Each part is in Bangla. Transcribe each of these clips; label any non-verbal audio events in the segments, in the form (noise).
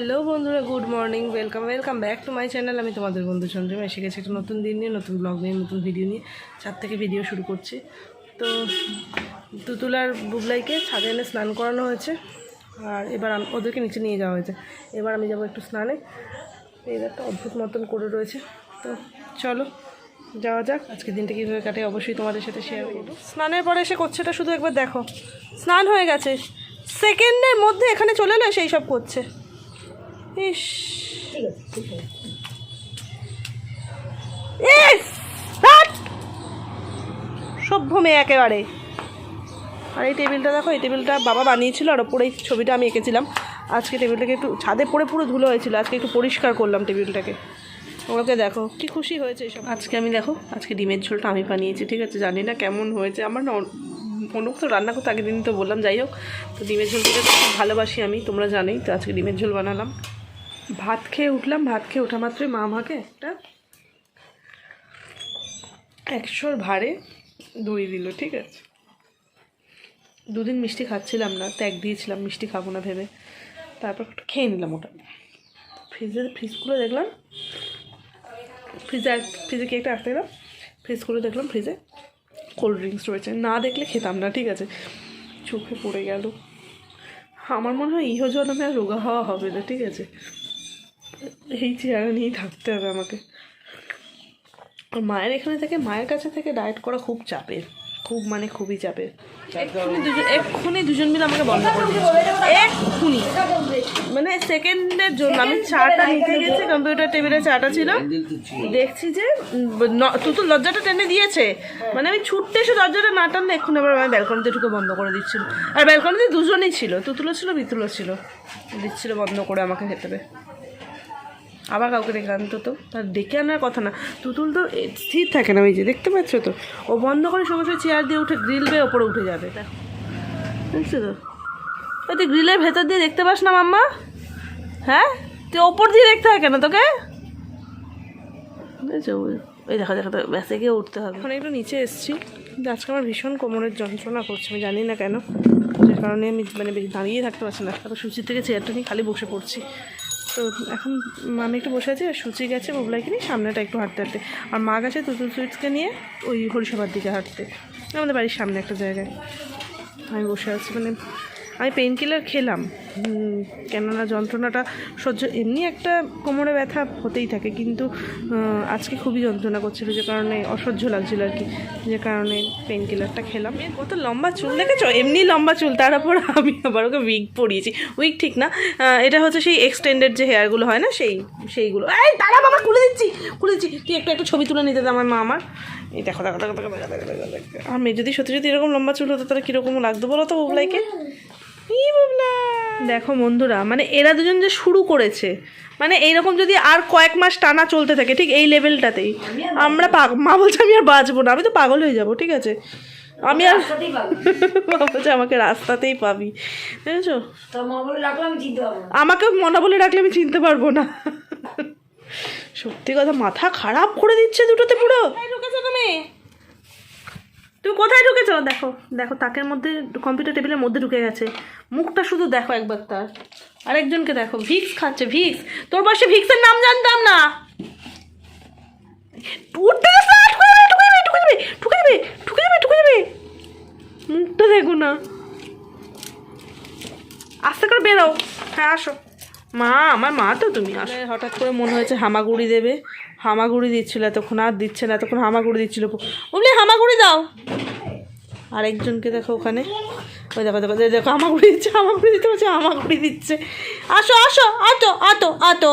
হ্যালো বন্ধুরা, good morning, welcome welcome back to my channel. আমি তোমাদের বন্ধু সঞ্জয় এসে গেছি একটা নতুন দিন নিয়ে, নতুন ব্লগ নিয়ে, নতুন ভিডিও নিয়ে। ছাদ থেকে ভিডিও শুরু করছি। তো তুতুলার বুবলাইকে ছাদে এনে স্নান করানো হয়েছে। আর এবার ওদেরকে নিচে নিয়ে যাওয়া হয়েছে। এবার আমি যাব একটু স্নানে। এই একটা অদ্ভুত মতন করে রয়েছে। তো চলো, যাওয়া যাক। আজকে দিনটা কীভাবে কাটে, অবশ্যই তোমাদের সাথে শেয়ার করব। স্নানের পরে এসে করছে এটা শুধু একবার দেখো। স্নান হয়ে গেছে। সেকেন্ডের মধ্যে এখানে চলে এলো সেই সব করছে। ইস। ইস, সভ্য মেয়ে একেবারে। আর এই টেবিলটা দেখো এই টেবিলটা বাবা বানিয়েছিল আর ওপরে এই ছবিটা আমি এঁকেছিলাম। আজকে টেবিলটাকে একটু ছাদে পড়ে পুরো ধুলো হয়েছিল আজকে একটু পরিষ্কার করলাম টেবিলটাকে। ওকে দেখো কি খুশি হয়েছে এসব। আজকে আমি দেখো আজকে ডিমের ঝোলটা আমি বানিয়েছি ঠিক আছে? জানি না কেমন হয়েছে। আমার না অনুপ তো রান্না করতে আগের দিন তো বললাম যাই হোক। তো ডিমের ঝোল খুব ভালোবাসি আমি তোমরা জানোই তো আজকে ডিমের ঝোল বানালাম। ভাত খেয়ে উঠলাম, ভাত খেয়ে ওঠা মাত্রই মা আমাকে একটা একশোর ভারে দই দিল, ঠিক আছে। দুদিন মিষ্টি খাচ্ছিলাম না, ত্যাগ দিয়েছিলাম, মিষ্টি খাব না ভেবে। তারপর একটু খেয়ে নিলাম ওটা। ফ্রিজের ফ্রিজগুলো দেখলাম। ফ্রিজে ফ্রিজে কি একটা রাখতে গেলাম। ফ্রিজগুলো দেখলাম, ফ্রিজে কোল্ড ড্রিঙ্কস রয়েছে। না দেখলে খেতাম না, ঠিক আছে। চোখে পড়ে গেল। আমার মনে হয় ইহ জন্মে আর রোগা হওয়া হবে না, ঠিক আছে। এই চেয়ারে নিয়েই থাকতে হবে আমাকে। আর মায়ের এখানে থেকে, মায়ের কাছে থেকে ডায়েট করা খুব চাপের। খুব মানে খুবই চাপের। এক্ষুনি দুজন দুজন মিলে আমাকে বন্ধ করে এক্ষুনি। মানে সেকেন্ডের জন্য আমি চাটা নিতে গেছি কম্পিউটার টেবিলে চাটা ছিল। দেখছি যে, ন- তুতুল দরজাটা টেনে দিয়েছে। মানে আমি ছুটতে এসে দরজাটা না টানলে এক্ষুনি আবার আমি ব্যালকনিতে ঢুকে বন্ধ করে দিচ্ছিল। আর ব্যালকনিতে দুজনেই ছিল তুতুলো ছিল, বিতুলও ছিল। দিচ্ছিল বন্ধ করে আমাকে ভেতরে আবার কাউকে ডেকে আনতো তো। তার ডেকে আনার কথা না। তুতুল তো স্থির থাকে না ওই যে দেখতে পাচ্ছ তো? ও বন্ধ করে সঙ্গে সঙ্গে চেয়ার দিয়ে উঠে গ্রিল বেয়ে ওপরে উঠে যাবে। দেখো। বুঝছ তো? ওই তুই গ্রিলের ভেতর দিয়ে দেখতে পাস না মাম্মা? হ্যাঁ? তুই ওপর দিয়ে দেখতে হয় কেন তোকে? বুঝেছ? ওই দেখা দেখো তো ব্যাসে গিয়ে উঠতে হবে। এখন একটু নিচে এসেছি। কিন্তু আজকে আমার ভীষণ কোমরের যন্ত্রণা করছে আমি জানি না কেন। যে কারণে আমি মানে বেশি দাঁড়িয়ে থাকতে পারছি না। তারপর সুচির থেকে চেয়ারটা নিয়ে খালি বসে পড়ছি। তো এখন আমি একটু বসে আছি আর সুচি গেছে বুবলাইকে নিয়ে সামনেটা একটু হাঁটতে হাঁটতে। আর মা গেছে তুতুল সুইটসকে নিয়ে ওই হরিসভার দিকে হাঁটতে। আমাদের বাড়ির সামনে একটা জায়গায়। আমি বসে আছি মানে আমি পেন কিলার খেলাম কেননা যন্ত্রণাটা সহ্য, এমনি একটা কোমরে ব্যথা হতেই থাকে, কিন্তু আজকে খুবই যন্ত্রণা করছিল যে কারণে অসহ্য লাগছিল আর কি, যে কারণে পেন কিলারটা খেলাম কত লম্বা চুল দেখেছ? এমনি লম্বা চুল তার উপর আমি আবার ওকে উইক পরিয়েছি। উইক ঠিক না এটা হচ্ছে সেই এক্সটেন্ডেড যে হেয়ারগুলো হয় না, সেই, সেইগুলো। এই তারা বাবা, খুলে দিচ্ছি খুলে দিচ্ছি। তুই একটা একটা ছবি তুলে নিতে আমার মা আমার। এই দেখো দেখো দেখো দেখো দেখো দেখো আর মেয়ে যদি সত্যি সত্যি এরকম লম্বা চুল হতো, তাহলে কীরকম লাগতো বলো তো ওগুলাইকে দেখো বন্ধুরা মানে এরা দুজন যে শুরু করেছে মানে এইরকম যদি আর কয়েক মাস টানা চলতে থাকে ঠিক এই লেভেলটাতেই আমরা মা বলছে আমি আর বাঁচবো না আমি তো পাগল হয়ে যাব ঠিক আছে? আমি আর (laughs) মা বলছে আমাকে রাস্তাতেই পাবি বুঝেছ? আমাকে মনে বলে রাখলে আমি চিনতে পারব না। সত্যি কথা মাথা খারাপ করে দিচ্ছে দুটোতে পুরো। তুমি? তুমি কোথায় ঢুকেছো? দেখো দেখো, তাকের মধ্যে কম্পিউটার টেবিলের মধ্যে ঢুকে গেছে। মুখটা শুধু দেখো একবার তার। আরেকজনকে দেখো, ভিক্স খাচ্ছে, ভিক্স। তোর পাশে ভিক্সের নাম জানতাম না। উঠতে মুখটা দেখো না। আস্তে করে বেরো। হ্যাঁ আসো। মা আমার মা তো তুমি আসো। হঠাৎ করে মনে হয়েছে হামাগুড়ি দেবে। হামাগুড়ি দিচ্ছিল এতক্ষণ আর দিচ্ছে না এতক্ষণ হামাগুড়ি দিচ্ছিল বলি হামাগুড়ি দাও। আরেকজনকে দেখো ওখানে। ওই দেখো দেখো দেখো, দেখো হামাগুড়ি দিচ্ছে হামাগুড়ি দিতে বলছে হামাগুড়ি দিচ্ছে। আসো আসো আতো আতো আতো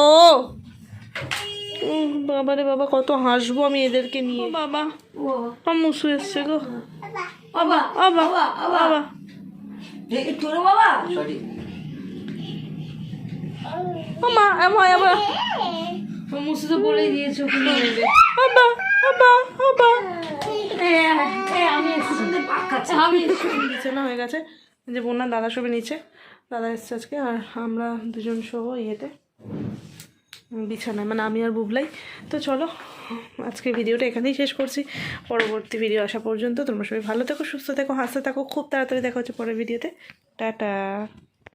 উম, বাবা রে বাবা কত হাসবো আমি এদেরকে নিয়ে। বাবা। মুসু এসছে গো। বাবা বাবা বাবা বাবা। এ, তোর বাবা ও মা আমার আমার মুসি তো বলেই দিয়েছে নেবে আমি পাক খাচ্ছি আমি বিছানা হয়ে গেছে। যে বোনার দাদা সবে নিচে। দাদা এসছে আজকে আর আমরা দুজন ইয়েতে। বিছানায় মানে আমি আর বুবলাই। তো চলো আজকে ভিডিওটা এখানেই শেষ করছি। পরবর্তী ভিডিও আসা পর্যন্ত তোমরা সবাই ভালো থেকো সুস্থ থেকো হাসতে থাকো। খুব তাড়াতাড়ি দেখা হচ্ছে পরের ভিডিওতে। টাটা।